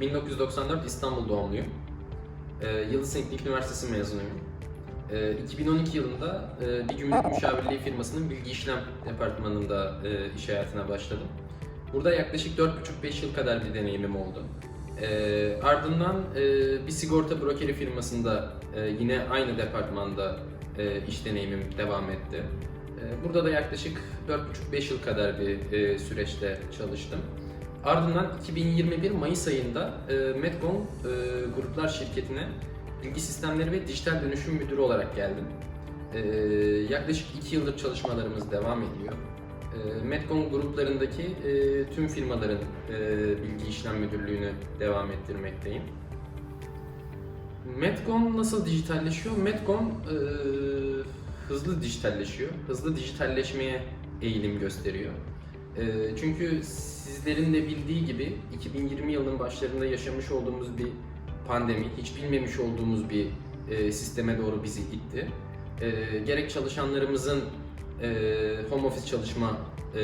1994 İstanbul doğumluyum. Ee, Yıldız Teknik Üniversitesi mezunuyum. Ee, 2012 yılında e, bir gümrük müşavirliği firmasının bilgi işlem departmanında e, iş hayatına başladım. Burada yaklaşık 4,5-5 yıl kadar bir deneyimim oldu. Ee, ardından e, bir sigorta brokeri firmasında e, yine aynı departmanda e, iş deneyimim devam etti. E, burada da yaklaşık 4,5-5 yıl kadar bir e, süreçte çalıştım. Ardından 2021 Mayıs ayında e, Medcom e, Gruplar Şirketi'ne bilgi sistemleri ve dijital dönüşüm müdürü olarak geldim. E, yaklaşık 2 yıldır çalışmalarımız devam ediyor. E, Medcom gruplarındaki e, tüm firmaların e, bilgi işlem müdürlüğünü devam ettirmekteyim. Medcom nasıl dijitalleşiyor? Medcom e, hızlı dijitalleşiyor. Hızlı dijitalleşmeye eğilim gösteriyor. E, çünkü sizlerin de bildiği gibi 2020 yılının başlarında yaşamış olduğumuz bir pandemi, hiç bilmemiş olduğumuz bir e, sisteme doğru bizi itti. E, gerek çalışanlarımızın e, home office çalışma e,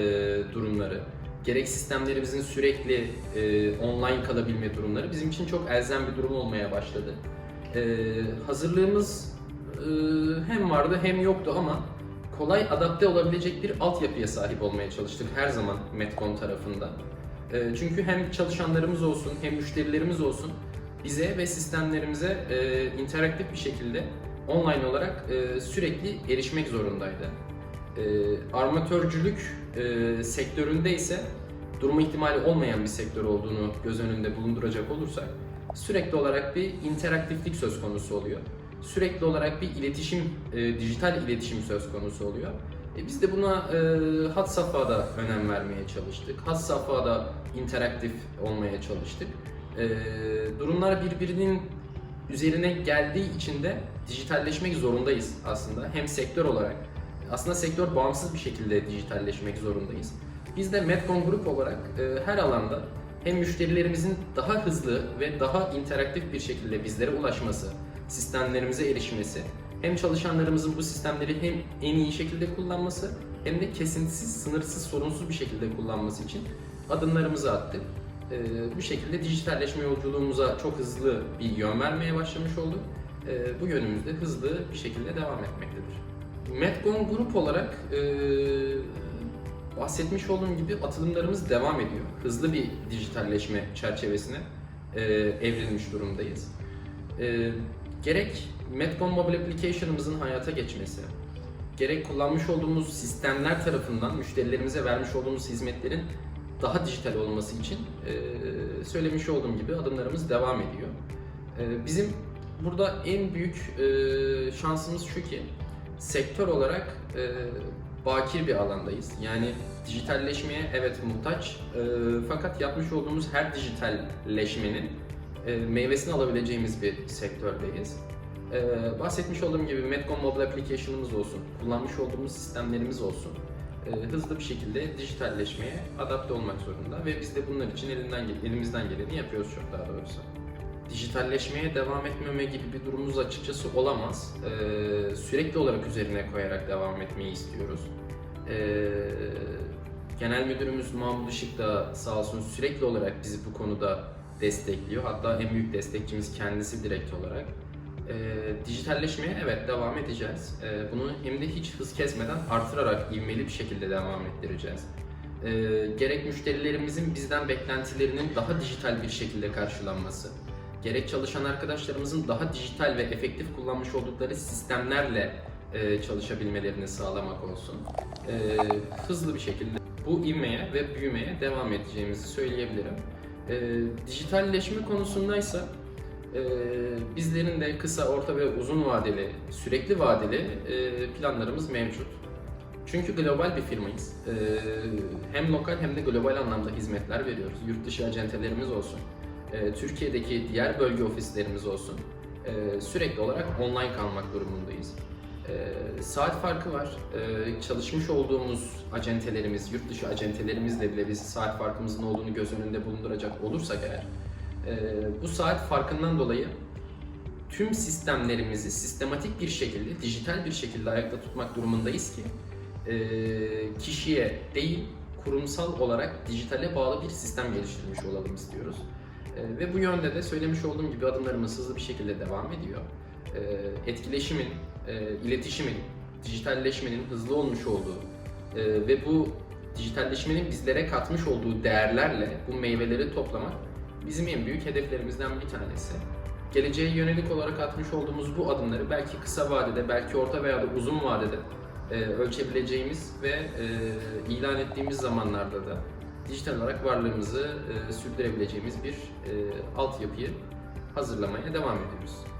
durumları, gerek sistemlerimizin sürekli online kalabilme durumları bizim için çok elzem bir durum olmaya başladı. E, hazırlığımız hem vardı hem yoktu ama kolay adapte olabilecek bir altyapıya sahip olmaya çalıştık her zaman Metcon tarafında. E, çünkü hem çalışanlarımız olsun hem müşterilerimiz olsun bize ve sistemlerimize e, interaktif bir şekilde online olarak e, sürekli erişmek zorundaydı. E, armatörcülük sektöründe ise durma ihtimali olmayan bir sektör olduğunu göz önünde bulunduracak olursak sürekli olarak bir interaktiflik söz konusu oluyor. Sürekli olarak bir iletişim, e, dijital iletişim söz konusu oluyor. E, biz de buna e, had safhada önem vermeye çalıştık. Had safhada interaktif olmaya çalıştık. E, durumlar birbirinin üzerine geldiği için de dijitalleşmek zorundayız aslında. Hem sektör olarak, aslında sektör bağımsız bir şekilde dijitalleşmek zorundayız. Biz de Medcom Group olarak e, her alanda hem müşterilerimizin daha hızlı ve daha interaktif bir şekilde bizlere ulaşması, sistemlerimize erişmesi, hem çalışanlarımızın bu sistemleri hem en iyi şekilde kullanması hem de kesintisiz, sınırsız, sorunsuz bir şekilde kullanması için adımlarımızı attık. Ee, bu şekilde dijitalleşme yolculuğumuza çok hızlı bir yön vermeye başlamış olduk. Ee, bu yönümüzde hızlı bir şekilde devam etmektedir. Medcom Grup olarak e, bahsetmiş olduğum gibi atılımlarımız devam ediyor. Hızlı bir dijitalleşme çerçevesine e, evrilmiş durumdayız. E, gerek Medcom Mobile Application'ımızın hayata geçmesi, gerek kullanmış olduğumuz sistemler tarafından müşterilerimize vermiş olduğumuz hizmetlerin daha dijital olması için söylemiş olduğum gibi adımlarımız devam ediyor. Bizim burada en büyük şansımız şu ki sektör olarak e, bakir bir alandayız. Yani dijitalleşmeye evet muhtaç fakat yapmış olduğumuz her dijitalleşmenin e, meyvesini alabileceğimiz bir sektördeyiz. E, bahsetmiş olduğum gibi Medcom Mobile Application'ımız olsun, kullanmış olduğumuz sistemlerimiz olsun e, hızlı bir şekilde dijitalleşmeye adapte olmak zorunda ve biz de bunlar için elinden elimizden geleni yapıyoruz çok daha doğrusu. Dijitalleşmeye devam etmeme gibi bir durumumuz açıkçası olamaz. E, sürekli olarak üzerine koyarak devam etmeyi istiyoruz. E, Genel Müdürümüz Mahmut Işık da sağ olsun sürekli olarak bizi bu konuda destekliyor. Hatta en büyük destekçimiz kendisi direkt olarak. E, dijitalleşmeye evet devam edeceğiz. E, bunu hem de hiç hız kesmeden artırarak ivmeli bir şekilde devam ettireceğiz. E, gerek müşterilerimizin bizden beklentilerinin daha dijital bir şekilde karşılanması, gerek çalışan arkadaşlarımızın daha dijital ve efektif kullanmış oldukları sistemlerle e, çalışabilmelerini sağlamak olsun. E, hızlı bir şekilde bu ivmeye ve büyümeye devam edeceğimizi söyleyebilirim. E, dijitalleşme konusundaysa e, bizlerin de kısa, orta ve uzun vadeli, sürekli vadeli e, planlarımız mevcut. Çünkü global bir firmayız. E, hem lokal hem de global anlamda hizmetler veriyoruz. Yurt dışı acentelerimiz olsun, e, Türkiye'deki diğer bölge ofislerimiz olsun. E, sürekli olarak online kalmak durumundayız. E, saat farkı var. E, çalışmış olduğumuz acentelerimiz, yurt dışı acentelerimizle bile biz saat farkımızın olduğunu göz önünde bulunduracak olursak eğer, e, bu saat farkından dolayı tüm sistemlerimizi sistematik bir şekilde, dijital bir şekilde ayakta tutmak durumundayız ki e, kişiye değil, kurumsal olarak dijitale bağlı bir sistem geliştirmiş olalım istiyoruz. E, ve bu yönde de söylemiş olduğum gibi adımlarımız hızlı bir şekilde devam ediyor. E, etkileşimin, e, iletişimin, dijitalleşmenin hızlı olmuş olduğu e, ve bu dijitalleşmenin bizlere katmış olduğu değerlerle bu meyveleri toplamak bizim en büyük hedeflerimizden bir tanesi. Geleceğe yönelik olarak atmış olduğumuz bu adımları belki kısa vadede, belki orta veya da uzun vadede e, ölçebileceğimiz ve e, ilan ettiğimiz zamanlarda da dijital olarak varlığımızı e, sürdürebileceğimiz bir e, altyapıyı hazırlamaya devam ediyoruz.